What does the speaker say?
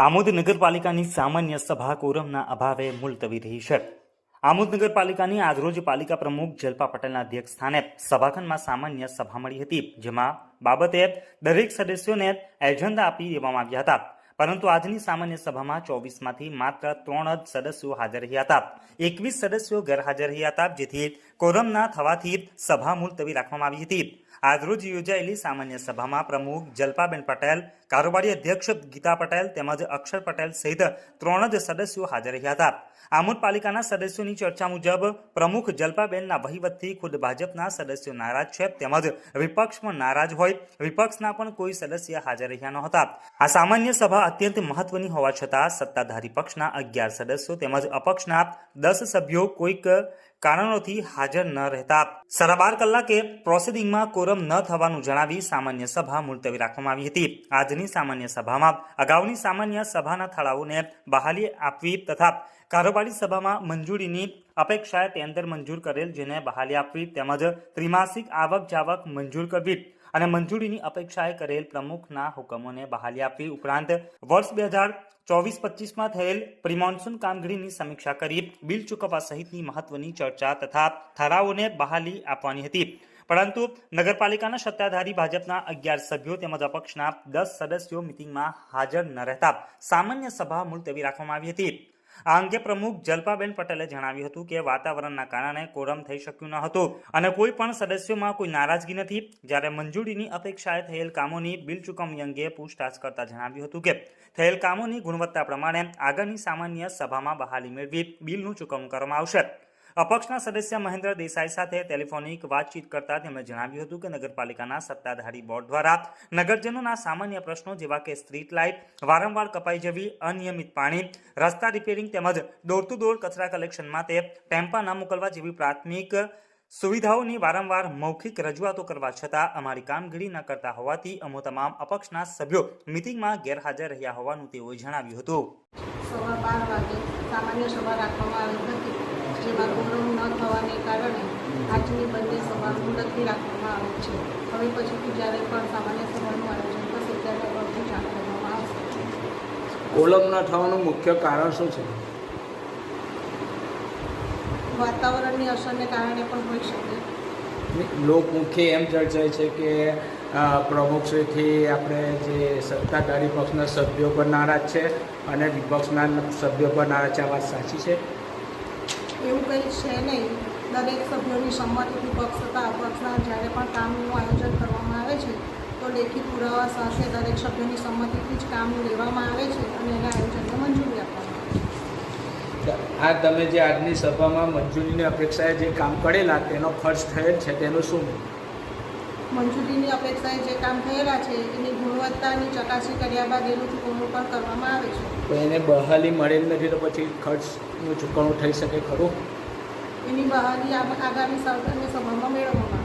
આમોદ નગરપાલિકાની સામાન્ય સભા કોરમના અભાવે મુલતવી રહી છે. આમોદ નગરપાલિકાની આજરોજ પાલિકા પ્રમુખ જલપા પટેલના અધ્યક્ષ સ્થાને સભાખંડમાં સામાન્ય સભા મળી હતી, જેમાં બાબતે દરેક સદસ્યોને એજન્ડા આપી દેવામાં આવ્યા હતા. પરંતુ આજની સામાન્ય સભામાં ચોવીસમાંથી માત્ર ત્રણ જ સદસ્યો હાજર રહ્યા હતા. એકવીસ સદસ્યો ગેરહાજર રહ્યા હતા, જેથી કોરમના થવાથી સભા મુલતવી રાખવામાં આવી હતી. આજરોજ યોજાયેલી સામાન્ય સભામાં પ્રમુખ જલપાબેન પટેલ, કારોબારી અધ્યક્ષ ગીતા પટેલ તેમજ અક્ષર પટેલ સહિત ત્રણ જ સદસ્યો હાજર રહ્યા હતા. આમોદ પાલિકાના સદસ્યોની ચર્ચા મુજબ પ્રમુખ જલપાબેનના વહીવટથી ખુદ ભાજપના સદસ્યો નારાજ છે, તેમજ વિપક્ષ પણ નારાજ હોય, વિપક્ષના પણ કોઈ સદસ્ય હાજર રહ્યા ન હતા આ સામાન્ય સભા અત્યંત મહત્વની હોવા છતાં સત્તાધારી પક્ષના અગિયાર સદસ્યો તેમજ અપક્ષના દસ સભ્યો કોઈક કારણોથી હાજર ન રહેતા. સાડા બાર કલાકે પ્રોસિડિંગમાં કોરમ ન થવાનું જણાવી સામાન્ય સભા મુલતવી રાખવામાં આવી હતી. આજની સામાન્ય સભામાં અગાઉની સામાન્ય સભાના થાળાઓને બહાલી આપવી તથા કારોબારી સભામાં મંજૂરીની અપેક્ષાએ ટેન્ડર મંજૂર કરેલ જેને બહાલી આપવી તેમજ ત્રિમાસિક આવક જાવક મંજૂર કરવી અને મંજૂરીની અપેક્ષાએ કરેલ પ્રમુખના હુકમોને બહાલી આપવી ઉપરાંત વર્ષ બે હજાર ચોવીસ પચીસમાં થયેલ પ્રિમોન્સૂન કામગીરીની સમીક્ષા કરી બિલ ચૂકવવા સહિતની મહત્વની ચર્ચા તથા ઠરાવોને બહાલી આપવાની હતી. પરંતુ નગરપાલિકાના સત્તાધારી ભાજપના અગિયાર સભ્યો તેમજ અપક્ષના દસ સદસ્યો મિટિંગમાં હાજર ન રહેતા સામાન્ય સભા મુલતવી રાખવામાં આવી હતી. આ અંગે પ્રમુખ જલ્પાબેન પટેલે જણાવ્યું હતું કે વાતાવરણના કારણે કોરમ થઈ શક્યું ન હતું અને કોઈ પણ સદસ્યોમાં કોઈ નારાજગી નથી. જ્યારે મંજૂરીની અપેક્ષાએ થયેલ કામોની બિલ ચૂકવણી અંગે પૂછતાછ કરતા જણાવ્યું હતું કે થયેલ કામોની ગુણવત્તા પ્રમાણે આગળની સામાન્ય સભામાં બહાલી મેળવી બિલનું ચૂકવણું કરવામાં આવશે. અપક્ષના સદસ્ય મહેન્દ્ર દેસાઈ સાથે ટેલિફોનિક વાતચીત કરતા તેમણે જણાવ્યું હતું કે નગરપાલિકાના સત્તાધારી બોર્ડ દ્વારા નગરજનોના સામાન્ય પ્રશ્નો જેવા કે સ્ટ્રીટ લાઇટ, વારંવાર કપાઈ જવી, અનિયમિત પાણી, રસ્તા રિપેરિંગ તેમજ ડોર ટુ ડોર કચરા કલેક્શન માટે ટેમ્પા ન મોકલવા જેવી પ્રાથમિક સુવિધાઓની વારંવાર મૌખિક રજૂઆતો કરવા છતાં અમારી કામગીરી ન કરતા હોવાથી અમો તમામ અપક્ષના સભ્યો મિટિંગમાં ગેરહાજર રહ્યા હોવાનું તેઓએ જણાવ્યું હતું. સવા બાર વાગે સામાન્ય સભા રાખવામાં આવી હતી જેમાં કોરમ ન થવાને કારણે આજની બંને સભા મુલતવી રાખવામાં આવે છે. હવે પછીથી જ્યારે પણ સામાન્ય સભાનું આયોજન થશે ત્યારે અગાઉથી જાણ કરવામાં આવશે. કોલમ ન થવાનું મુખ્ય કારણ શું છે? વાતાવરણની અસરને કારણે પણ હોઈ શકે. લોકમુખે એમ ચર્ચાય છે કે પ્રમુખશ્રીથી આપણે જે સત્તાધારી પક્ષના સભ્યો પર નારાજ છે અને વિપક્ષના સભ્યો પર નારાજ છે આ વાત સાચી છે? એવું કંઈ છે નહીં. દરેક સભ્યોની સંમતિથી પક્ષ તથા અપક્ષના જ્યારે પણ કામનું આયોજન કરવામાં આવે છે તો લેખિત પુરાવા સાથે દરેક સભ્યોની સંમતિથી જ કામ લેવામાં આવે છે અને એના આયોજનને મંજૂરી આપવામાં આવે છે. આ તમે જે આજની સભામાં મંજૂરીની અપેક્ષાએ જે કામ કરેલા તેનો ખર્ચ થયેલ છે તેનું શું મંજૂરીની અપેક્ષાએ જે કામ થયેલા છે એની ગુણવત્તાની ચકાસણી કર્યા બાદ એનું ચૂકવણું પણ કરવામાં આવે છે. તો એને બહાલી મળેલ નથી તો પછી ખર્ચનું ચૂકવણું થઈ શકે ખરું? એની બહાલી આગામી સરકારની સભામાં મેળવવામાં